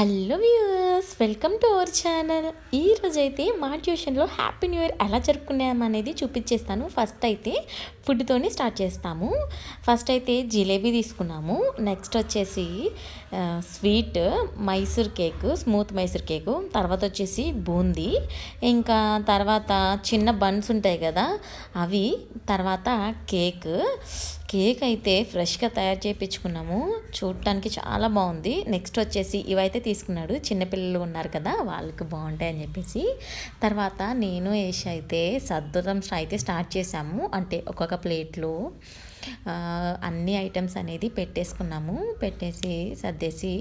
Hello viewers welcome to our channel. ఈరోజైతే మా ట్యూషన్లో happy new year ఎలా జరుపుకున్నాం అనేది చూపించేస్తాను ఫస్ట్ అయితే ఫుడ్తోనే స్టార్ట్ చేస్తాము. ఫస్ట్ అయితే జిలేబీ తీసుకున్నాము. నెక్స్ట్ వచ్చేసి sweet Mysore cake smooth Mysore cake. తర్వాత వచ్చేసి బూందీ. ఇంకా తర్వాత చిన్న బన్స్ ఉంటాయి కదా అవి. తర్వాత కేక్. కేక్ అయితే ఫ్రెష్గా తయారు చేయించుకున్నాము చూడటానికి చాలా బాగుంది. నెక్స్ట్ వచ్చేసి ఇవైతే తీసుకున్నాడు. చిన్నపిల్లలు ఉన్నారు కదా వాళ్ళకి బాగుంటాయి అని చెప్పేసి. తర్వాత నేను ఏష్ అయితే సర్దడం అయితే స్టార్ట్ చేశాము. అంటే ఒక్కొక్క ప్లేట్లో అన్ని ఐటమ్స్ అనేది పెట్టేసుకున్నాము. పెట్టేసి సర్దేసి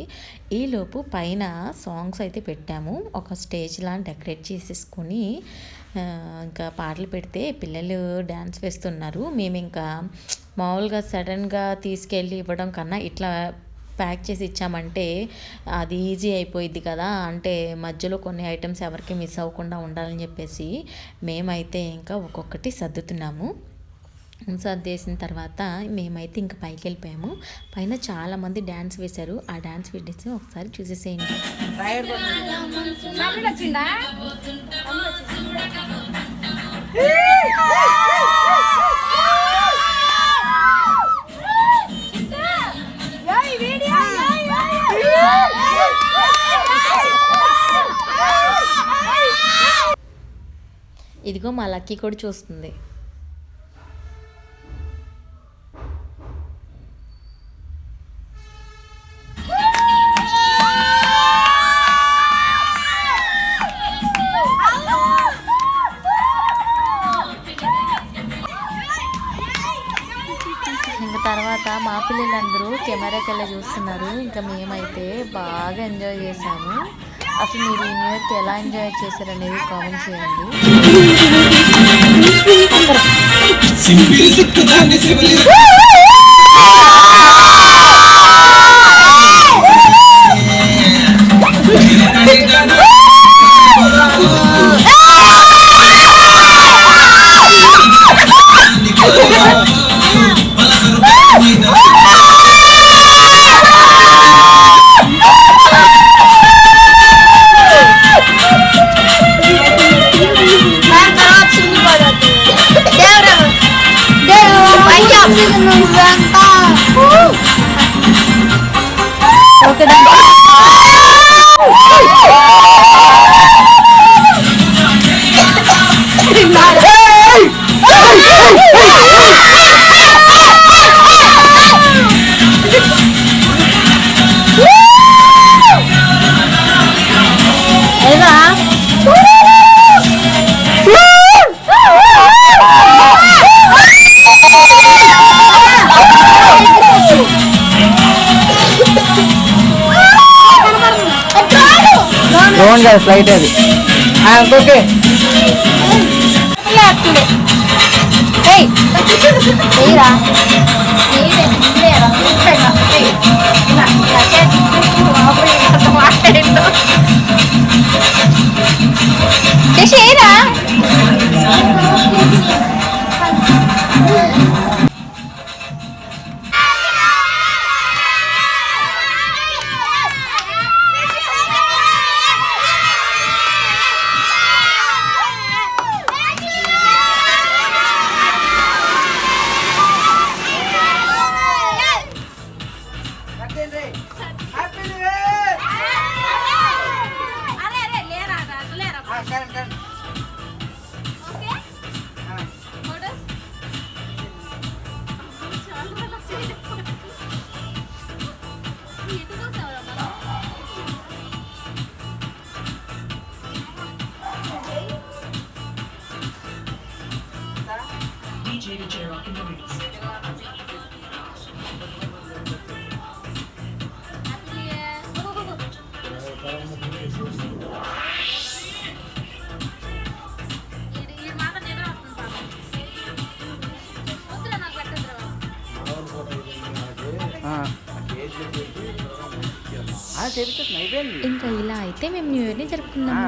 ఈలోపు పైన సాంగ్స్ అయితే పెట్టాము. ఒక స్టేజ్లా డెకరేట్ చేసేసుకొని ఇంకా పాటలు పెడితే పిల్లలు డ్యాన్స్ వేస్తున్నారు. మేము ఇంకా మామూలుగా సడన్గా తీసుకెళ్ళి ఇవ్వడం కన్నా ఇట్లా ప్యాక్ చేసి ఇచ్చామంటే అది ఈజీ అయిపోయింది కదా. అంటే మధ్యలో కొన్ని ఐటమ్స్ ఎవరికి మిస్ అవ్వకుండా ఉండాలని చెప్పేసి మేమైతే ఇంకా ఒక్కొక్కటి సర్దుతున్నాము. సర్దేసిన తర్వాత మేమైతే ఇంకా పైకి వెళ్ళిపోయాము. పైన చాలా మంది డ్యాన్స్ వేశారు. ఆ డ్యాన్స్ వీడియోస్ ఒకసారి చూసేసేయండి. వచ్చిందా ఇదిగో మా లక్కీ కూడా చూస్తుంది. ఇంకా తర్వాత మా పిల్లలందరూ కెమెరాకి వెళ్ళి చూస్తున్నారు. ఇంకా మేమైతే బాగా ఎంజాయ్ చేసాము అసలు మీరు ఈ న్యూ ఇయర్కి ఎలా ఎంజాయ్ చేశారనేది కామెంట్ చేయండి くだない。డ్రోన్ కాదు ఫ్లైట్ అది okay Okay. Alright. Happy New Year. ఇంకా ఇలా అయితే మేము న్యూ ఇయర్ని జరుపుకున్నాము.